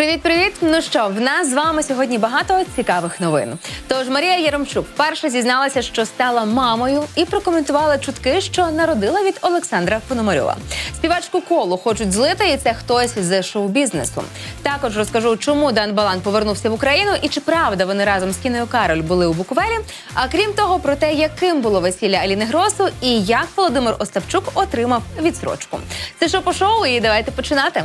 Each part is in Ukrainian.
Привіт, привіт! Ну що, в нас з вами сьогодні багато цікавих новин. Тож Марія Яремчук вперше зізналася, що стала мамою, і прокоментувала чутки, що народила від Олександра Пономарьова. Співачку колу хочуть злити, і це хтось з шоу-бізнесу. Також розкажу, чому Дан Балан повернувся в Україну і чи правда вони разом з Кіною Кароль були у Буковелі. А крім того, про те, яким було весілля Аліни Гросу і як Володимир Остапчук отримав відсрочку. Це шоу по шоу, і давайте починати.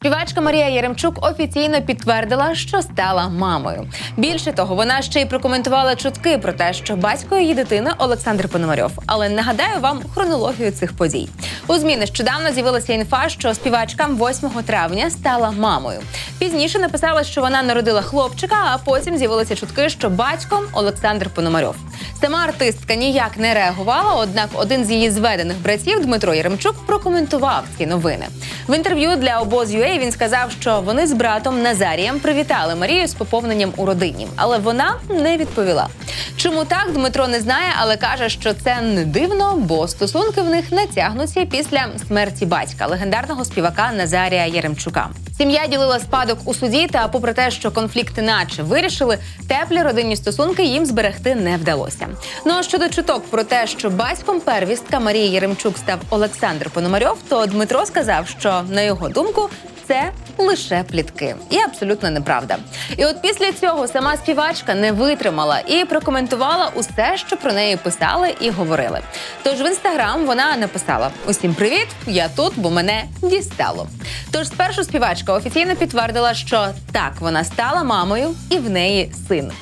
Співачка Марія Яремчук офіційно підтвердила, що стала мамою. Більше того, вона ще й прокоментувала чутки про те, що батько її дитини Олександр Пономарьов. Але нагадаю вам хронологію цих подій. У змі нещодавно з'явилася інфа, що співачка 8 травня стала мамою. Пізніше написала, що вона народила хлопчика, а потім з'явилися чутки, що батьком Олександр Пономарьов. Сама артистка ніяк не реагувала, однак один з її зведених братів Дмитро Яремчук прокоментував ці новини. В інтерв'ю для обоз.ua він сказав, що вони з братом Назарієм привітали Марію з поповненням у родині, але вона не відповіла. Чому так Дмитро не знає, але каже, що це не дивно, бо стосунки в них не тягнуться після смерті батька легендарного співака Назарія Яремчука. Сім'я ділила спадок у суді, та попри те, що конфлікти наче вирішили, теплі родинні стосунки їм зберегти не вдалося. Ну а щодо чуток про те, що батьком первістка Марії Яремчук став Олександр Пономарьов, то Дмитро сказав, що на його думку. Це лише плітки, і абсолютно неправда. І от після цього сама співачка не витримала і прокоментувала усе, що про неї писали і говорили. Тож в інстаграм вона написала: Усім привіт! Я тут, бо мене дістало. Тож спершу співачка офіційно підтвердила, що так вона стала мамою і в неї син.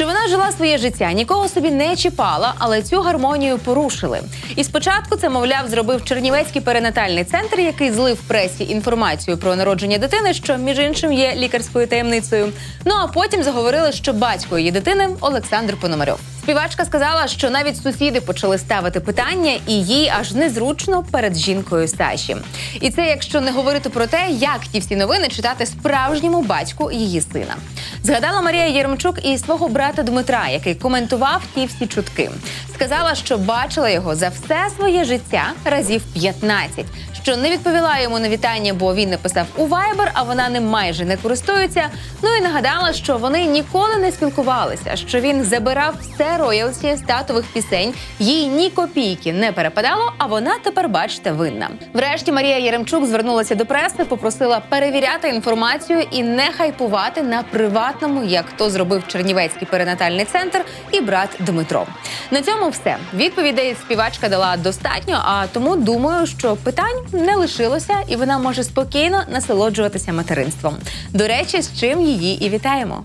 Що вона жила своє життя, нікого собі не чіпала, але цю гармонію порушили. І спочатку це, мовляв, зробив Чернівецький перинатальний центр, який злив пресі інформацію про народження дитини, що між іншим є лікарською таємницею. Ну а потім заговорили, що батько її дитини Олександр Пономарьов. Співачка сказала, що навіть сусіди почали ставити питання, і їй аж незручно перед жінкою Саші. І це якщо не говорити про те, як ті всі новини читати справжньому батьку її сина. Згадала Марія Єремчук і свого брата Дмитра, який коментував ті всі чутки. Сказала, що бачила його за все своє життя разів 15, що не відповіла йому на вітання, бо він написав у Viber, а вона ним майже не користується. Ну і нагадала, що вони ніколи не спілкувалися, що він забирав все роялті з татових пісень. Їй ні копійки не перепадало, а вона тепер, бачите, винна. Врешті Марія Яремчук звернулася до преси, попросила перевіряти інформацію і не хайпувати на приватному, як то зробив Чернівецький перинатальний центр і брат Дмитро. На цьому все. Відповідей співачка дала достатньо, а тому думаю, що питань не лишилося, і вона може спокійно насолоджуватися материнством. До речі, з чим її і вітаємо.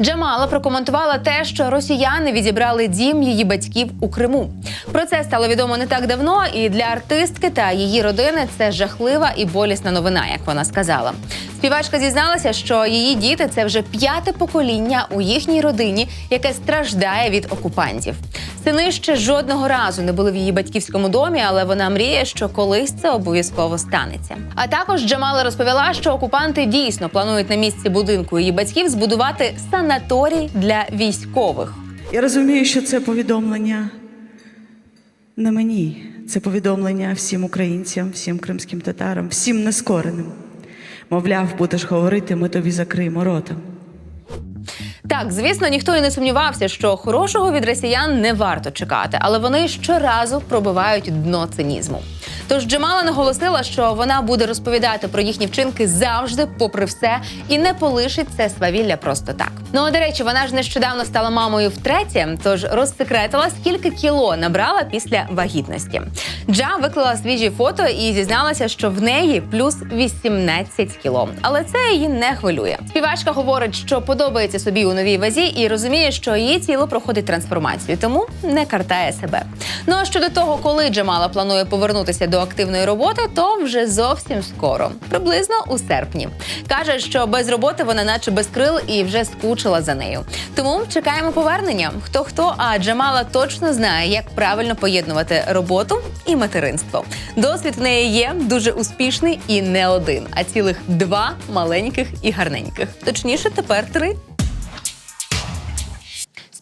Джамала прокоментувала те, що росіяни відібрали дім її батьків у Криму. Про це стало відомо не так давно, і для артистки та її родини це жахлива і болісна новина, як вона сказала. Співачка зізналася, що її діти це вже п'яте покоління у їхній родині, яке страждає від окупантів. Сини ще жодного разу не були в її батьківському домі, але вона мріє, що колись це обов'язково станеться. А також Джамала розповіла, що окупанти дійсно планують на місці будинку її батьків збудувати санаторій для військових. Я розумію, що це повідомлення не мені, це повідомлення всім українцям, всім кримським татарам, всім нескореним. Мовляв, будеш говорити, ми тобі закриємо рота. Так, звісно, ніхто і не сумнівався, що хорошого від росіян не варто чекати, але вони щоразу пробивають дно цинізму. Тож Джемала наголосила, що вона буде розповідати про їхні вчинки завжди, попри все, і не полишить це свавілля просто так. Ну а до речі, вона ж нещодавно стала мамою втретє, тож розсекретила, скільки кіло набрала після вагітності. Джа виклала свіжі фото і зізналася, що в неї плюс 18 кіло. Але це її не хвилює. Співачка говорить, що подобається собі у новій вазі і розуміє, що її тіло проходить трансформацію, тому не картає себе. Ну а щодо того, коли Джамала планує повернутися до активної роботи, то вже зовсім скоро, приблизно у серпні. Каже, що без роботи вона, наче без крил, і вже скучила за нею. Тому чекаємо повернення. Хто хто, а Джамала точно знає, як правильно поєднувати роботу і материнство. Досвід в неї є дуже успішний і не один, а цілих два маленьких і гарненьких. Точніше, тепер три.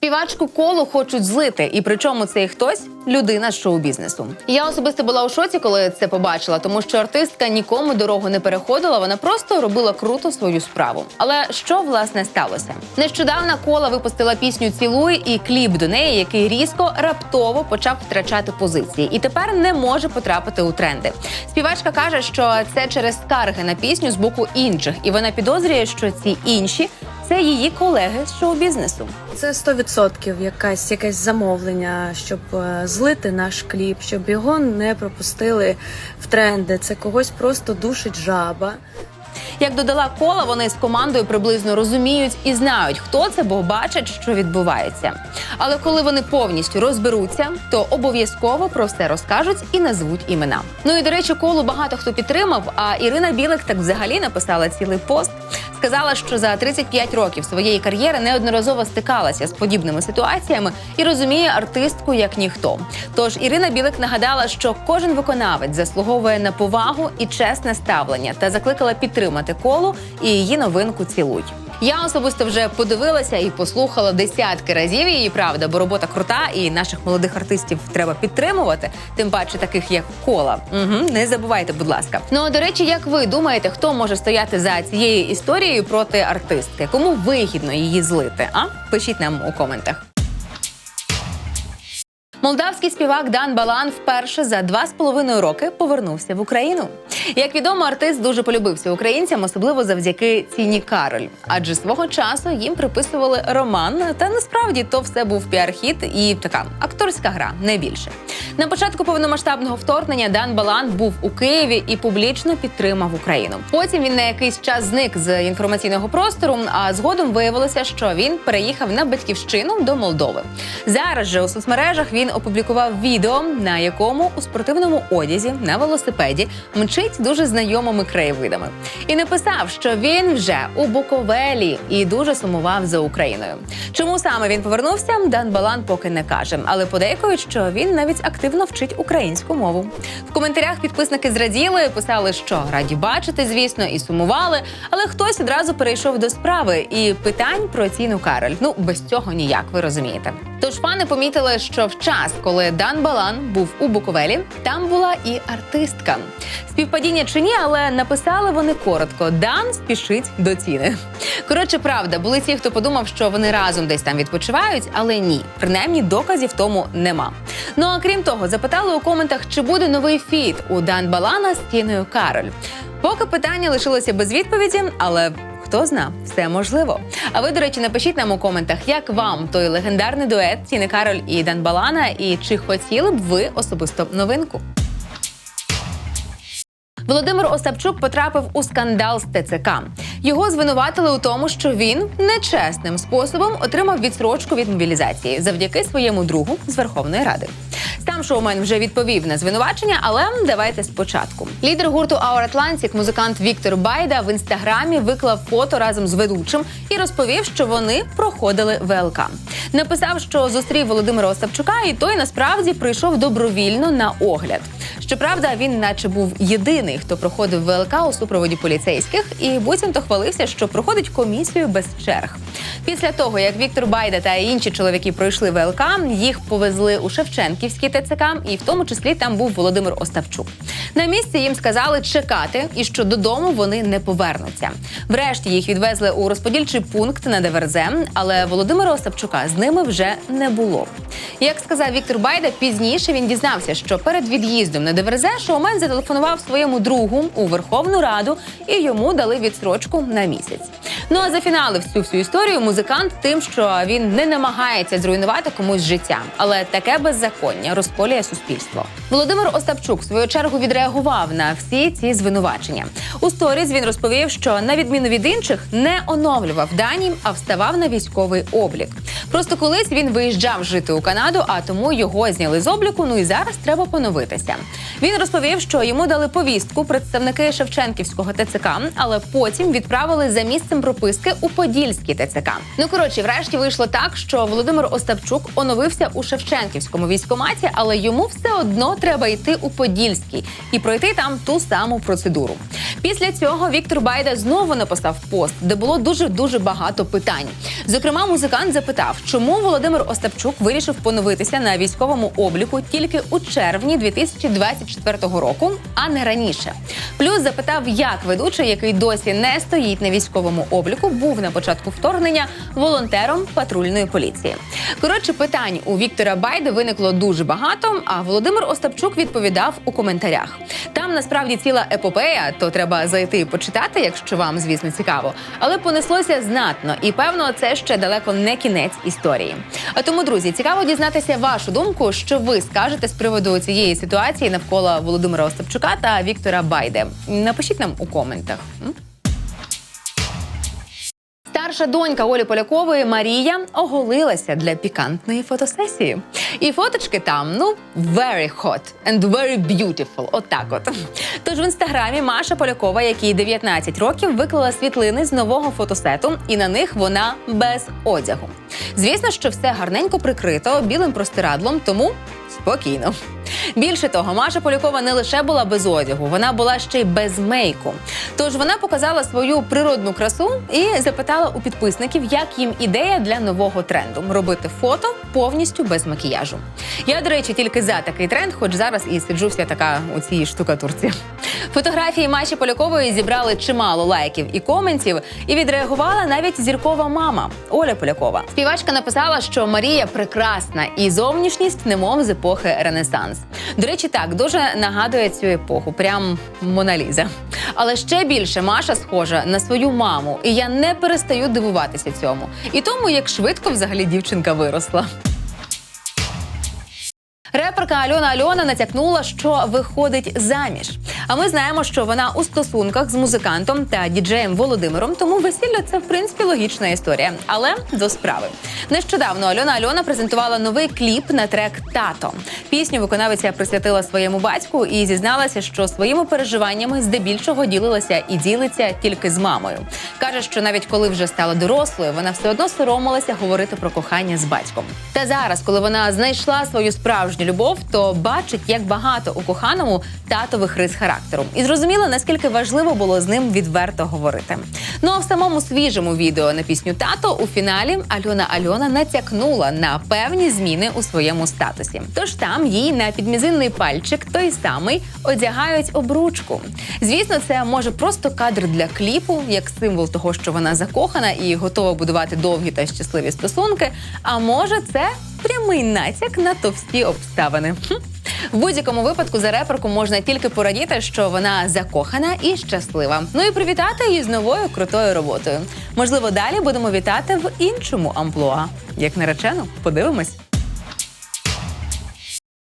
Співачку колу хочуть злити, і причому цей хтось людина з шоу-бізнесу. Я особисто була у шоці, коли це побачила, тому що артистка нікому дорогу не переходила. Вона просто робила круто свою справу. Але що власне сталося? Нещодавно кола випустила пісню Цілуй і кліп до неї, який різко раптово почав втрачати позиції, і тепер не може потрапити у тренди. Співачка каже, що це через скарги на пісню з боку інших, і вона підозрює, що ці інші це її колеги з шоу-бізнесу. Це 100% якась якесь замовлення, щоб е, злити наш кліп, щоб його не пропустили в тренди. Це когось просто душить жаба. Як додала кола, вони з командою приблизно розуміють і знають, хто це, бо бачать, що відбувається. Але коли вони повністю розберуться, то обов'язково про все розкажуть і назвуть імена. Ну і до речі, колу багато хто підтримав. А Ірина Білик так взагалі написала цілий пост. Сказала, що за 35 років своєї кар'єри неодноразово стикалася з подібними ситуаціями і розуміє артистку як ніхто. Тож Ірина Білик нагадала, що кожен виконавець заслуговує на повагу і чесне ставлення та закликала підтримати колу і її новинку цілуй. Я особисто вже подивилася і послухала десятки разів її правда, бо робота крута, і наших молодих артистів треба підтримувати, тим паче таких як кола. Угу, не забувайте, будь ласка. Ну а до речі, як ви думаєте, хто може стояти за цією історією проти артистки? Кому вигідно її злити? А пишіть нам у коментах. Молдавський співак Дан Балан вперше за два з половиною роки повернувся в Україну. Як відомо, артист дуже полюбився українцям, особливо завдяки ціні Кароль. Адже свого часу їм приписували роман. Та насправді то все був піар-хіт і така акторська гра, не більше. На початку повномасштабного вторгнення Дан Балан був у Києві і публічно підтримав Україну. Потім він на якийсь час зник з інформаційного простору. А згодом виявилося, що він переїхав на батьківщину до Молдови. Зараз же у соцмережах він опублікував відео, на якому у спортивному одязі на велосипеді мчить дуже знайомими краєвидами, і написав, що він вже у Буковелі і дуже сумував за Україною. Чому саме він повернувся? Дан Балан поки не каже, але подейкують, що він навіть активно вчить українську мову. В коментарях підписники зраділи, писали, що раді бачити, звісно, і сумували. Але хтось одразу перейшов до справи і питань про ціну Кароль. Ну без цього ніяк, ви розумієте. Тож помітили, що в час, коли Дан Балан був у Буковелі, там була і артистка. Співпадіння чи ні, але написали вони коротко: Дан спішить до ціни. Коротше, правда, були ті, хто подумав, що вони разом десь там відпочивають, але ні, принаймні доказів тому нема. Ну а крім того, запитали у коментах, чи буде новий фіт у Дан Балана з Тіною Кароль. Поки питання лишилося без відповіді, але Хто зна, все можливо. А ви, до речі, напишіть нам у коментах, як вам той легендарний дует Тіни Кароль і Дан Балана, і чи хотіли б ви особисто новинку? Володимир Остапчук потрапив у скандал з ТЦК. Його звинуватили у тому, що він нечесним способом отримав відсрочку від мобілізації завдяки своєму другу з Верховної Ради. Сам шоумен вже відповів на звинувачення, але давайте спочатку. Лідер гурту Our Atlantic, музикант Віктор Байда в інстаграмі виклав фото разом з ведучим і розповів, що вони проходили ВЛК. Написав, що зустрів Володимира Остапчука, і той насправді прийшов добровільно на огляд. Щоправда, він, наче був єдиний, хто проходив ВЛК у супроводі поліцейських, і буцімто хвалився, що проходить комісію без черг. Після того, як Віктор Байда та інші чоловіки пройшли ВЛК, їх повезли у Шевченківський ТЦК, і в тому числі там був Володимир Остапчук. На місці їм сказали чекати і що додому вони не повернуться. Врешті їх відвезли у розподільчий пункт на ДВРЗ, але Володимира Остапчука з ними вже не було. Як сказав Віктор Байда, пізніше він дізнався, що перед від'їздом на ДВРЗ шоумен зателефонував своєму другу у Верховну Раду і йому дали відсрочку на місяць. Ну а зафіналив цю всю історію музикант тим, що він не намагається зруйнувати комусь життя, але таке беззаконня розколює суспільство. Володимир Остапчук в свою чергу відреагував на всі ці звинувачення. У сторіз він розповів, що на відміну від інших не оновлював дані, а вставав на військовий облік. Просто колись він виїжджав жити у Канаду, а тому його зняли з обліку. Ну і зараз треба поновитися. Він розповів, що йому дали повістку представники Шевченківського ТЦК, але потім відправили за місцем прописки у Подільський ТЦК. Ну коротше, врешті вийшло так, що Володимир Остапчук оновився у Шевченківському військкоматі, але йому все одно треба йти у Подільський і пройти там ту саму процедуру. Після цього Віктор Байда знову написав пост, де було дуже дуже багато питань. Зокрема, музикант запитав, чому Володимир Остапчук вирішив поновитися на військовому обліку тільки у червні 2024 року, а не раніше. Плюс запитав, як ведучий, який досі не стоїть на військовому обліку, був на початку вторгнення волонтером патрульної поліції. Коротше, питань у Віктора Байди виникло дуже багато. А Володимир Остапчук відповідав у коментарях. Там насправді ціла епопея, то треба зайти і почитати, якщо вам, звісно, цікаво. Але понеслося знатно, і певно, це ще далеко не кінець історії. А тому, друзі, цікаво дізнатися вашу думку, що ви скажете з приводу цієї ситуації навколо Володимира Остапчука та Віктора Байде. Напишіть нам у коментах. Старша донька Олі Полякової Марія оголилася для пікантної фотосесії. І фоточки там ну very hot and very beautiful. Отак от. Тож в інстаграмі Маша Полякова, якій 19 років, виклала світлини з нового фотосету, і на них вона без одягу. Звісно, що все гарненько прикрито білим простирадлом, тому спокійно. Більше того, Маша Полякова не лише була без одягу, вона була ще й без мейку. Тож вона показала свою природну красу і запитала у підписників, як їм ідея для нового тренду робити фото повністю без макіяжу. Я, до речі, тільки за такий тренд, хоч зараз і сиджу така у цій штукатурці. Фотографії Маші Полякової зібрали чимало лайків і коментів, і відреагувала навіть зіркова мама Оля Полякова. Співачка написала, що Марія прекрасна і зовнішність немов з епохи Ренесанс. До речі, так дуже нагадує цю епоху, прям Моналіза. Але ще більше Маша схожа на свою маму, і я не перестаю дивуватися цьому. І тому, як швидко взагалі дівчинка виросла. Реперка Альона Альона натякнула, що виходить заміж. А ми знаємо, що вона у стосунках з музикантом та діджеєм Володимиром, тому весілля це в принципі логічна історія. Але до справи нещодавно Альона Альона презентувала новий кліп на трек Тато. Пісню виконавиця присвятила своєму батьку і зізналася, що своїми переживаннями здебільшого ділилася і ділиться тільки з мамою. каже, що навіть коли вже стала дорослою, вона все одно соромилася говорити про кохання з батьком. Та зараз, коли вона знайшла свою справжню любов, то бачить, як багато у коханому татових рис характеру, і зрозуміла, наскільки важливо було з ним відверто говорити. Ну а в самому свіжому відео на пісню Тато у фіналі Альона Альона натякнула на певні зміни у своєму статусі. Тож там їй на підмізинний пальчик той самий одягають обручку. Звісно, це може просто кадр для кліпу, як символ того, що вона закохана і готова будувати довгі та щасливі стосунки. А може, це прямий натяк на товсті обставини. В будь-якому випадку за реперку можна тільки порадіти, що вона закохана і щаслива. Ну і привітати її з новою крутою роботою. Можливо, далі будемо вітати в іншому амплуа. Як наречено, подивимось.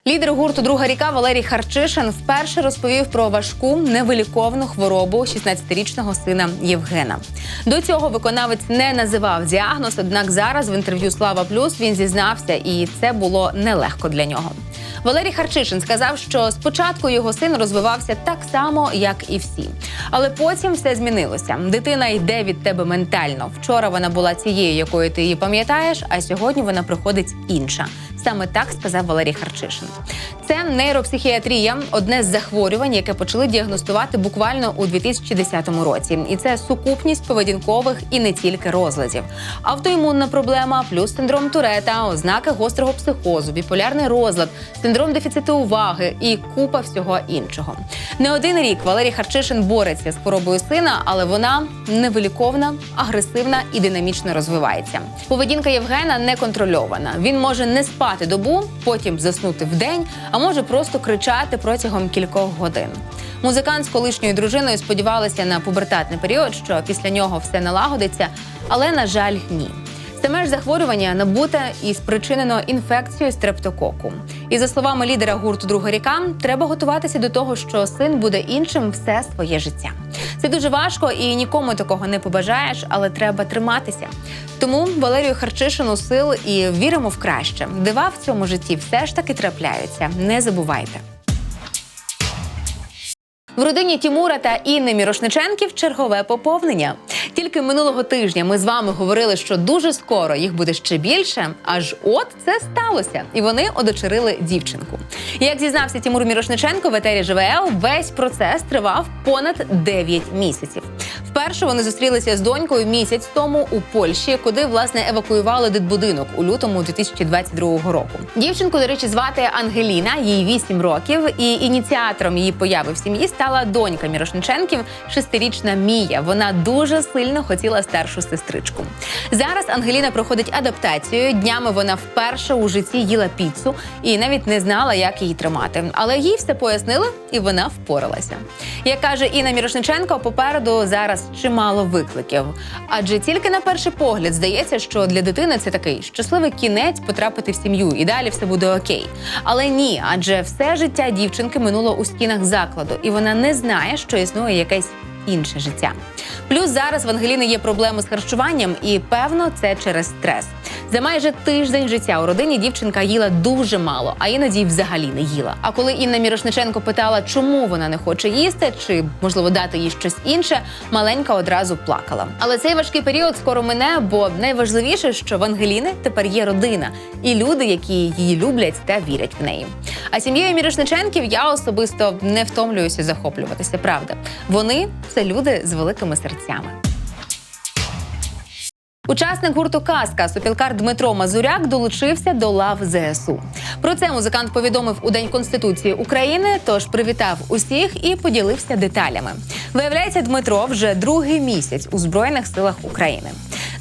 Лідер гурту Друга ріка Валерій Харчишин вперше розповів про важку невиліковну хворобу 16-річного сина Євгена. До цього виконавець не називав діагноз, однак зараз в інтерв'ю Слава Плюс він зізнався, і це було нелегко для нього. Валерій Харчишин сказав, що спочатку його син розвивався так само, як і всі. Але потім все змінилося. Дитина йде від тебе ментально. Вчора вона була цією, якою ти її пам'ятаєш, а сьогодні вона приходить інша. Саме так сказав Валерій Харчишин. Це нейропсихіатрія, одне з захворювань, яке почали діагностувати буквально у 2010 році. І це сукупність поведінкових і не тільки розладів. Автоімунна проблема, плюс синдром Турета, ознаки гострого психозу, біполярний розлад, синдром дефіциту уваги і купа всього іншого. Не один рік Валерій Харчишин бореться з хворобою сина, але вона невиліковна, агресивна і динамічно розвивається. Поведінка Євгена не контрольована. Він може не спати добу, потім заснути вдень, а може просто кричати протягом кількох годин. Музикант з колишньою дружиною сподівалися на пубертатний період, що після нього все налагодиться, але на жаль, ні. Саме ж захворювання набуте і спричинено інфекцією стрептококу. І за словами лідера гурту Друга ріка, треба готуватися до того, що син буде іншим все своє життя. Це дуже важко і нікому такого не побажаєш, але треба триматися. Тому Валерію Харчишину сил і віримо в краще. Дива в цьому житті все ж таки трапляються. Не забувайте. В родині Тімура та Інни Мірошниченків чергове поповнення. Тільки минулого тижня ми з вами говорили, що дуже скоро їх буде ще більше. Аж от це сталося, і вони одочерили дівчинку. Як зізнався Тімур Мірошниченко в етері ЖВЛ, весь процес тривав понад 9 місяців. Вперше вони зустрілися з донькою місяць тому у Польщі, куди власне евакуювали дитбудинок у лютому 2022 року. Дівчинку, до речі, звати Ангеліна, їй 8 років, і ініціатором її появи в сім'ї стала донька Мірошниченків, шестирічна Мія. Вона дуже сильно хотіла старшу сестричку. Зараз Ангеліна проходить адаптацію. Днями вона вперше у житті їла піцу і навіть не знала, як її тримати. Але їй все пояснили, і вона впоралася. Як каже Інна Мірошниченко, попереду зараз чимало викликів. Адже тільки на перший погляд здається, що для дитини це такий щасливий кінець потрапити в сім'ю, і далі все буде окей. Але ні, адже все життя дівчинки минуло у стінах закладу, і вона не знає, що існує якесь інше життя. Плюс зараз в Ангеліни є проблеми з харчуванням, і певно, це через стрес. За майже тиждень життя у родині дівчинка їла дуже мало, а іноді взагалі не їла. А коли Інна Мірошниченко питала, чому вона не хоче їсти, чи можливо дати їй щось інше, маленька одразу плакала. Але цей важкий період скоро мине, бо найважливіше, що в Ангеліни тепер є родина і люди, які її люблять та вірять в неї. А сім'єю Мірошниченків я особисто не втомлююся захоплюватися. Правда, вони це люди з великими серцями. Учасник гурту Казка сопілкар Дмитро Мазуряк долучився до лав ЗСУ. Про це музикант повідомив у День Конституції України, тож привітав усіх і поділився деталями. Виявляється, Дмитро вже другий місяць у Збройних силах України.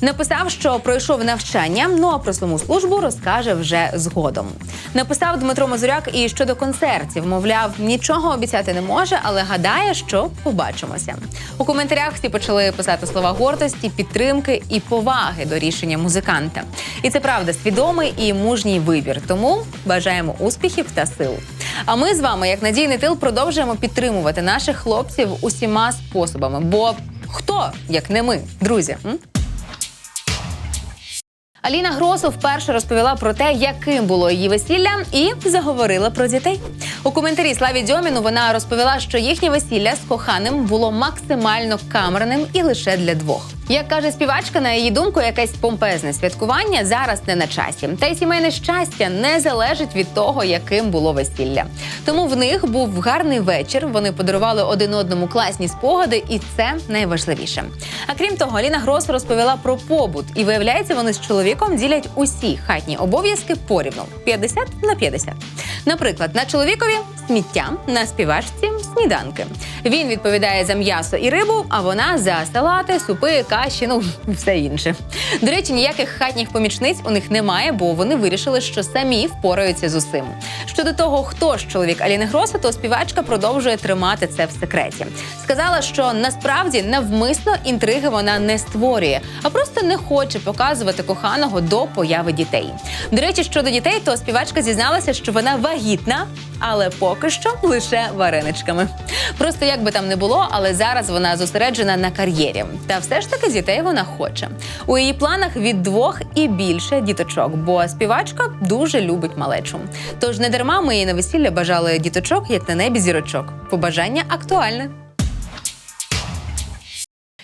Написав, що пройшов навчання, ну а про саму службу розкаже вже згодом. Написав Дмитро Мазуряк і щодо концертів, мовляв, нічого обіцяти не може, але гадає, що побачимося. У коментарях всі почали писати слова гордості, підтримки і поваги до рішення музиканта. І це правда свідомий і мужній вибір. Тому бажаємо успіхів та сил. А ми з вами, як надійний тил, продовжуємо підтримувати наших хлопців усіма способами. Бо хто як не ми, друзі? М? Аліна Гросу вперше розповіла про те, яким було її весілля, і заговорила про дітей. У коментарі Славі Дьоміну вона розповіла, що їхнє весілля з коханим було максимально камерним і лише для двох. Як каже співачка, на її думку, якесь помпезне святкування зараз не на часі. Та й сімейне щастя не залежить від того, яким було весілля. Тому в них був гарний вечір. Вони подарували один одному класні спогади, і це найважливіше. А крім того, Аліна Грос розповіла про побут, і виявляється, вони з чоловіком ділять усі хатні обов'язки порівну 50 на 50. Наприклад, на чоловікові сміття, на співачці сніданки. Він відповідає за м'ясо і рибу, а вона за салати, супи, каші, ну все інше. До речі, ніяких хатніх помічниць у них немає, бо вони вирішили, що самі впораються з усім. Щодо того, хто ж чоловік Аліни Гроса, то співачка продовжує тримати це в секреті. Сказала, що насправді навмисно інтриги вона не створює, а просто не хоче показувати коханого до появи дітей. До речі, щодо дітей, то співачка зізналася, що вона вагітна, але поки що лише вареничками. Просто як би там не було, але зараз вона зосереджена на кар'єрі. Та все ж таки дітей вона хоче. У її планах від двох і більше діточок, бо співачка дуже любить малечу. Тож не дарма ми їй на весілля бажали діточок, як на небі зірочок. Побажання актуальне.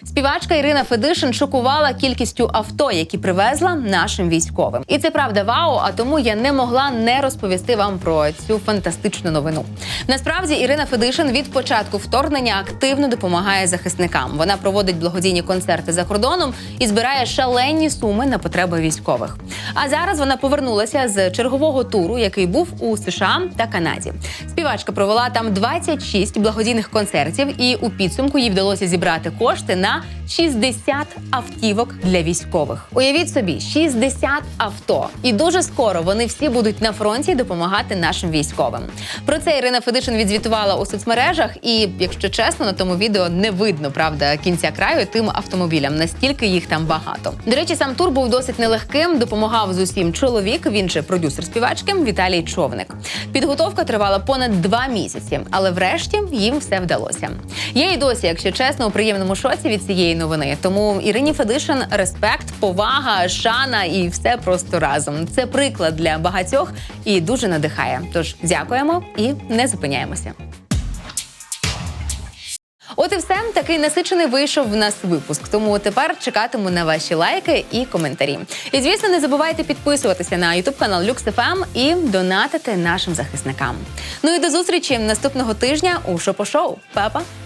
Співачка Ірина Федишин шокувала кількістю авто, які привезла нашим військовим. І це правда вау. А тому я не могла не розповісти вам про цю фантастичну новину. Насправді Ірина Федишин від початку вторгнення активно допомагає захисникам. Вона проводить благодійні концерти за кордоном і збирає шалені суми на потреби військових. А зараз вона повернулася з чергового туру, який був у США та Канаді. Співачка провела там 26 благодійних концертів, і у підсумку їй вдалося зібрати кошти на 60 автівок для військових. Уявіть собі, 60 авто, і дуже скоро вони всі будуть на фронті допомагати нашим військовим. Про це Ірина Федишин відзвітувала у соцмережах, і якщо чесно, на тому відео не видно правда кінця краю тим автомобілям. Настільки їх там багато. До речі, сам тур був досить нелегким. Допомагав з усім чоловік. Він же продюсер співачки Віталій Човник. Підготовка тривала понад два місяці, але врешті їм все вдалося. Я і досі, якщо чесно, у приємному шоці від цієї новини. Тому Ірині Федишин респект, повага, шана і все просто разом. Це приклад для багатьох і дуже надихає. Тож дякуємо і не зупиняємося. От і все такий насичений вийшов в нас випуск. Тому тепер чекатиму на ваші лайки і коментарі. І звісно, не забувайте підписуватися на Ютуб канал LuxFM і донатити нашим захисникам. Ну і до зустрічі наступного тижня у Шопо-шоу. Па-па!